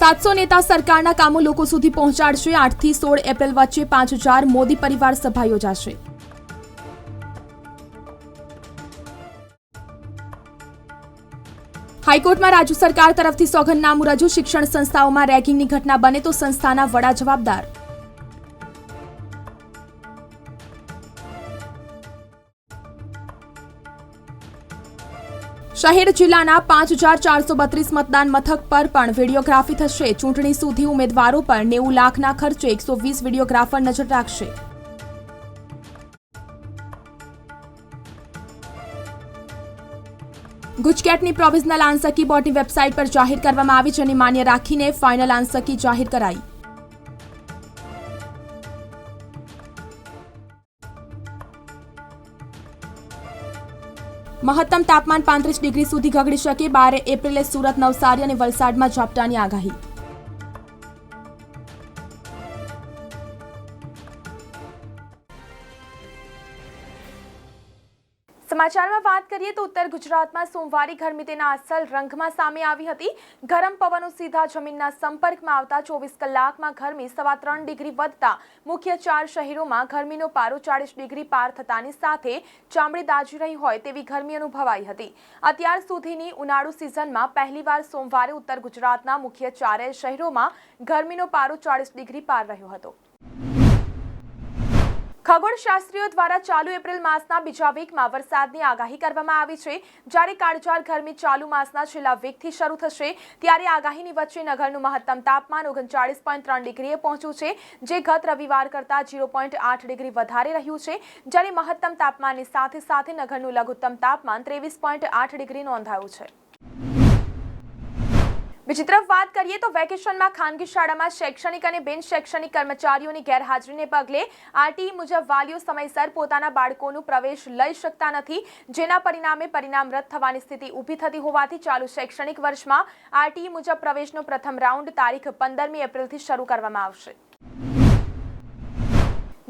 સાતસો નેતા સરકારના કામો લોકો સુધી પહોંચાડશે. આઠથી સોળ એપ્રિલ વચ્ચે પાંચ હજાર મોદી પરિવાર સભા યોજાશે. હાઈકોર્ટમાં રાજ્ય સરકાર તરફથી સોગંદનામું રજૂ. શિક્ષણ સંસ્થાઓમાં રેગિંગની ઘટના બને તો સંસ્થાના વડા જવાબદાર. શહેર જિલ્લાના પાંચ હજાર ચારસો બત્રીસ મતદાન મથક પર પણ વિડીયોગ્રાફી થશે. ચૂંટણી સુધી ઉમેદવારો પર નેવું લાખના ખર્ચે એકસો વીસ વિડીયોગ્રાફર નજર રાખશે. ગુજકેટની પ્રોવિઝનલ આન્સર બોર્ડની વેબસાઇટ પર જાહેર કરવામાં આવી જેને માન્ય રાખીને ફાઇનલ આન્સર જાહેર કરાઈ. મહત્તમ તાપમાન પાંત્રીસ ડિગ્રી સુધી ગગડી શકે. બાર એપ્રિલે સુરત નવસારી અને વલસાડમાં ઝાપટાની આગાહી. સમાચારમાં વાત કરીએ તો ઉત્તર ગુજરાતમાં સોમવારે ગરમી તેના અસલ રંગમાં સામે આવી હતી. ગરમ પવનો સીધા જમીનના સંપર્કમાં આવતા ચોવીસ કલાકમાં ગરમી સવા ત્રણ ડિગ્રી વધતા મુખ્ય ચાર શહેરોમાં ગરમીનો પારો ચાળીસ ડિગ્રી પાર થતાની સાથે ચામડી દાજી રહી હોય તેવી ગરમી અનુભવાઈ હતી. અત્યાર સુધીની ઉનાળુ સિઝનમાં પહેલીવાર સોમવારે ઉત્તર ગુજરાતના મુખ્ય ચારેય શહેરોમાં ગરમીનો પારો ચાળીસ ડિગ્રી પાર રહ્યો હતો. ખગોળશાસ્ત્રીઓ દ્વારા ચાલુ એપ્રિલ માસના બીજા વીકમાં વરસાદની આગાહી કરવામાં આવી છે. જ્યારે કાળઝાળ ગરમી ચાલુ માસના છેલ્લા વીકથી શરૂ થશે, ત્યારે આગાહીની વચ્ચે નગરનું મહત્તમ તાપમાન ઓગણચાળીસ પોઈન્ટ ત્રણ ડિગ્રીએ પહોંચ્યું છે, જે ગત રવિવાર કરતાં ઝીરો પોઈન્ટ આઠ ડિગ્રી વધારે રહ્યું છે. જ્યારે મહત્તમ તાપમાનની સાથે સાથે નગરનું લઘુત્તમ તાપમાન ત્રેવીસ પોઈન્ટ આઠ ડિગ્રી નોંધાયું છે. બીજી તરફ વાત કરીએ તો વેકેશનમાં ખાનગી શાળામાં શૈક્ષણિક અને બિન શૈક્ષણિક કર્મચારીઓની ગેરહાજરીને પગલે આરટીઈ મુજબ વાલીઓ સમયસર પોતાના બાળકોનું પ્રવેશ લઈ શકતા નથી, જેના પરિણામે પરિણામ રદ થવાની સ્થિતિ ઊભી થતી હોવાથી ચાલુ શૈક્ષણિક વર્ષમાં આરટીઈ મુજબ પ્રવેશનો પ્રથમ રાઉન્ડ તારીખ પંદરમી એપ્રિલથી શરૂ કરવામાં આવશે.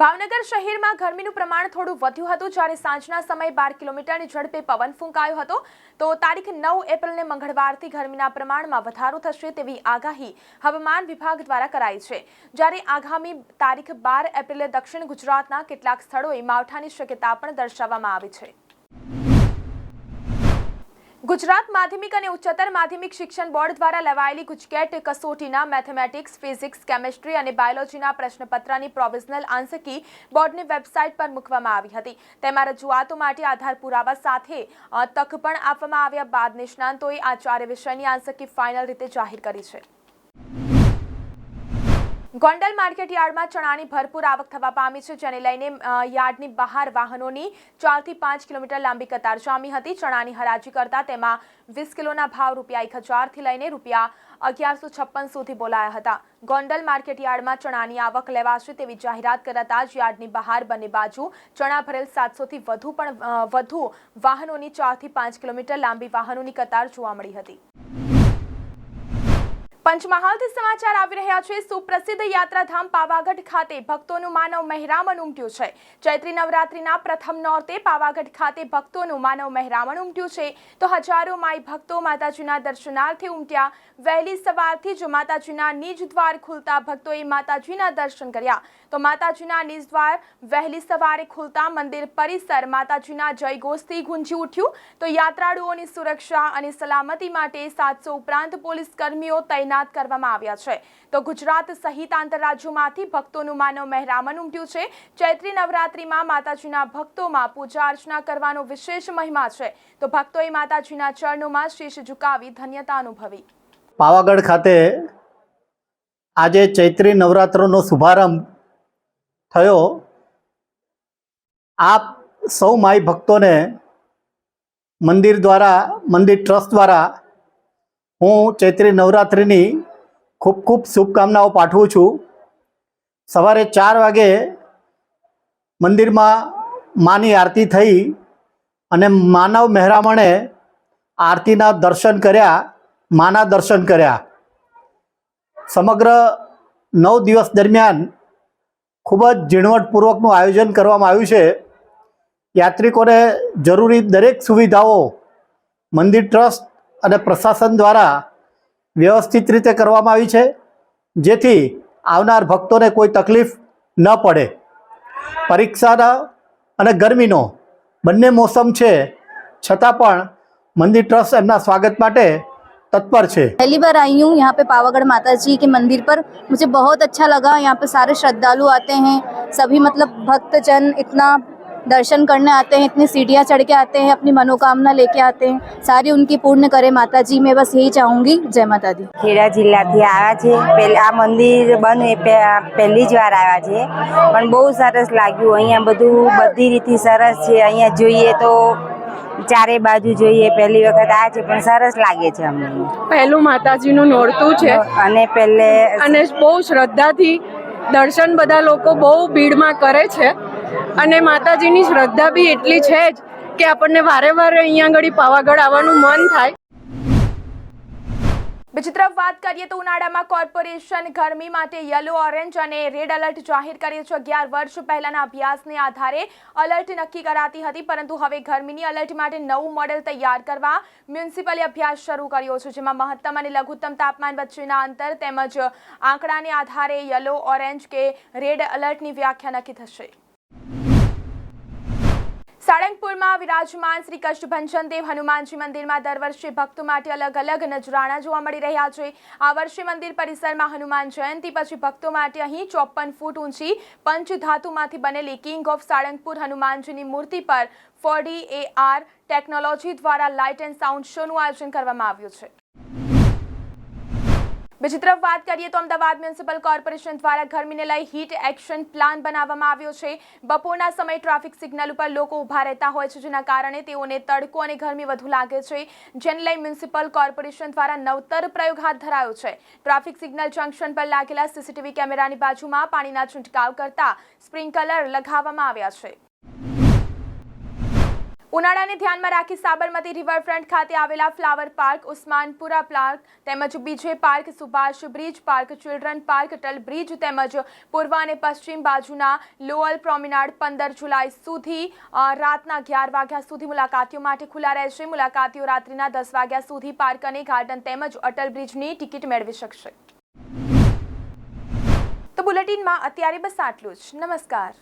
ભાવનગર શહેરમાં ગરમીનું પ્રમાણ થોડું વધ્યું હતું જ્યારે સાંજના સમયે બાર કિલોમીટરની ઝડપે પવન ફૂંકાયો હતો. તો તારીખ નવ એપ્રિલને મંગળવારથી ગરમીના પ્રમાણમાં વધારો થશે તેવી આગાહી હવામાન વિભાગ દ્વારા કરાઈ છે. જ્યારે આગામી તારીખ બાર એપ્રિલે દક્ષિણ ગુજરાતના કેટલાક સ્થળોએ માવઠાની શક્યતા પણ દર્શાવવામાં આવી છે. ગુજરાત માધ્યમિક અને ઉચ્ચતર માધ્યમિક શિક્ષણ બોર્ડ દ્વારા લેવાયેલી ગુજકેટ કસોટીના મેથેમેટિક્સ, ફિઝિક્સ, કેમેસ્ટ્રી અને બાયોલોજીના પ્રશ્નપત્રની પ્રોવિઝનલ આન્સર બોર્ડની વેબસાઇટ પર મૂકવામાં આવી હતી. તેમાં રજૂઆતો માટે આધાર પુરાવા સાથે તક પણ આપવામાં આવ્યા બાદ નિષ્ણાંતોએ આ ચારે વિષયની આન્સર ફાઇનલ રીતે જાહેર કરી છે. ગોંડલ માર્કેટ યાર્ડમાં ચણાની ભરપૂર આવક થવા પામી છે, જેને લઈને યાર્ડની બહાર વાહનોની ચારથી પાંચ કિલોમીટર લાંબી કતાર જામી હતી. ચણાની હરાજી કરતા તેમાં વીસ કિલોના ભાવ રૂપિયા એક હજારથી લઈને રૂપિયા અગિયારસો છપ્પન સુધી બોલાયા હતા. ગોંડલ માર્કેટ યાર્ડમાં ચણાની આવક લેવાશે તેવી જાહેરાત કરાતા જ યાર્ડની બહાર બંને બાજુ ચણા ભરેલ સાતસોથી વધુ પણ વધુ વાહનોની ચારથી પાંચ કિલોમીટર લાંબી વાહનોની કતાર જોવા મળી હતી. પંચમહાલથી સમાચાર આવી રહ્યા છે. સુપ્રસિદ્ધ યાત્રાધામ પાવાગઢ ખાતે ભક્તોનું માનવ મહેરામણ ઉમટ્યું છે. ચૈત્રી નવરાત્રીના પ્રથમ નોરતે પાવાગઢ ખાતે ભક્તોનું માનવ મહેરામણ ઉમટ્યું છે. તો હજારો માઈ ભક્તો માતાજીના દર્શનાર્થે ઉમટ્યા. વહેલી સવારથી જ માતાજીના નિજ દ્વાર ખુલતા ભક્તોએ માતાજીના દર્શન કર્યા. તો માતાજીના નિજ દ્વાર વહેલી સવારે ખુલતા મંદિર પરિસર માતાજીના જયઘોષથી ગુંજી ઉઠ્યું. તો યાત્રાળુઓની સુરક્ષા અને સલામતી માટે સાતસો ઉપરાંત પોલીસ કર્મીઓ તૈનાત કરવામાં આવ્યા છે. તો ગુજરાત સહિત આંતરરાજ્યોમાંથી ભક્તોનું માનવ મહેરામણ ઉમટ્યું છે. ચૈત્રી નવરાત્રિમાં માતાજીના ભક્તોમાં પૂજા અર્ચના કરવાનો વિશેષ મહિમા છે. તો ભક્તોએ માતાજીના ચરણોમાં શીશ ઝુકાવી ધન્યતા અનુભવી. પાવાગઢ ખાતે આજે ચૈત્રી નવરાત્રનો શુભારંભ થયો. આપ સૌ માય ભક્તોને મંદિર દ્વારા, મંદિર ટ્રસ્ટ દ્વારા હું ચૈત્રી નવરાત્રિની ખૂબ ખૂબ શુભકામનાઓ પાઠવું છું. સવારે ચાર વાગે મંદિરમાં માની આરતી થઈ અને માનવ મહેરામણે આરતીના દર્શન કર્યા, માના દર્શન કર્યા. સમગ્ર નવ દિવસ દરમિયાન ખૂબ જ ઝીણવટપૂર્વકનું આયોજન કરવામાં આવ્યું છે. યાત્રિકોને જરૂરી દરેક સુવિધાઓ મંદિર ટ્રસ્ટ અને પ્રશાસન દ્વારા વ્યવસ્થિત રીતે કરવામાં આવી છે જેથી આવનાર ભક્તોને કોઈ તકલીફ ન પડે પરીક્ષાના અને ગરમીનો બંને મોસમ છે છતાં પણ મંદિર ટ્રસ્ટ એમના સ્વાગત માટે તત્પર છે पहली बार आई हूँ यहाँ पे पावागढ़ माता जी के मंदिर पर मुझे बहुत अच्छा लगा यहाँ पे सारे श्रद्धालु आते हैं सभी मतलब भक्तजन इतना दर्शन करने आते हैं इतनी सीढ़ियाँ चढ़ के आते हैं अपनी मनोकामना लेके आते हैं सारी उनकी पूर्ण करे माता जी मैं बस यही चाहूँगी जय माता दी ખેડા જિલ્લાથી આવ્યા છે પહેલા આ મંદિર બને પે- પહેલી જ વાર આવ્યા છે પણ બહુ સરસ લાગ્યું અહીંયા બધું બધી રીતથી સરસ છે અહીંયા જોઈએ તો ચારે બાજુ જોઈએ પહેલી વખત આવ્યા છે પણ સરસ લાગે છે અમને પહેલું માતાજીનું નોરતું છે અને પહેલે અને બહુ શ્રદ્ધાથી દર્શન બધા લોકો બહુ ભીડમાં કરે છે અને માતાજીની શ્રદ્ધા બી એટલી છે જ કે આપણને વારે વારે અહીંયા આગળ પાવાગઢ આવવાનું મન થાય. બીજી તરફ વાત કરીએ તો ઉનાળામાં કોર્પોરેશન ગરમી માટે યલો, ઓરેન્જ અને રેડ એલર્ટ જાહેર કરે છે. અગિયાર વર્ષ પહેલાના અભ્યાસને આધારે અલર્ટ નક્કી કરાતી હતી, પરંતુ હવે ગરમીની અલર્ટ માટે નવું મોડેલ તૈયાર કરવા મ્યુનિસિપલે અભ્યાસ શરૂ કર્યો છે, જેમાં મહત્તમ અને લઘુત્તમ તાપમાન વચ્ચેના અંતર તેમજ આંકડાને આધારે યલો, ઓરેન્જ કે રેડ એલર્ટની વ્યાખ્યા નક્કી થશે. સાળંગપુરમાં વિરાજમાન શ્રી કષ્ટભંજન હનુમાનજી મંદિરમાં દર વર્ષે ભક્તો માટે અલગ અલગ નજરાણા જોવા મળી રહ્યા છે. આ વર્ષે મંદિર પરિસરમાં હનુમાન જયંતિ, પછી ભક્તો માટે અહીં ચોપન ફૂટ ઊંચી પંચધાતુમાંથી બનેલી કિંગ ઓફ સાળંગપુર હનુમાનજીની મૂર્તિ પર ફોડી એ આર ટેકનોલોજી દ્વારા લાઇટ એન્ડ સાઉન્ડ શોનું આયોજન કરવામાં આવ્યું છે. બીજી તરફ વાત કરીએ તો અમદાવાદ મ્યુનિસિપલ કોર્પોરેશન દ્વારા ગરમીને લઈ હીટ એક્શન પ્લાન બનાવવામાં આવ્યો છે. બપોરના સમયે ટ્રાફિક સિગ્નલ ઉપર લોકો ઊભા રહેતા હોય છે, જેના કારણે તેઓને તડકો અને ગરમી વધુ લાગે છે. જેને લઈ મ્યુનિસિપલ કોર્પોરેશન દ્વારા નવતર પ્રયોગ હાથ ધરાયો છે. ટ્રાફિક સિગ્નલ જંકશન પર લાગેલા સીસીટીવી કેમેરાની બાજુમાં પાણીના છંટકાવ કરતા સ્પ્રિંકલર લગાવવામાં આવ્યા છે. ઉનાળાને ધ્યાનમાં રાખી સાબરમતી રિવરફ્રન્ટ ખાતે આવેલા ફ્લાવર પાર્ક, ઉસ્માનપુરા પાર્ક તેમજ BJ park, Subhash bridge park, children park ટલ બ્રિજ તેમજ પૂર્વ અને પશ્ચિમ બાજુના લોઅલ પ્રોમિનાડ પંદર જુલાઈ સુધી રાતના અગિયાર વાગ્યા સુધી મુલાકાતીઓ માટે ખુલ્લા રહેશે. મુલાકાતીઓ રાત્રિના દસ વાગ્યા સુધી પાર્ક અને ગાર્ડન તેમજ અટલ બ્રિજની ટિકિટ મેળવી શકશે. તો બુલેટિનમાં અત્યારે બસ આટલું જ. નમસ્કાર.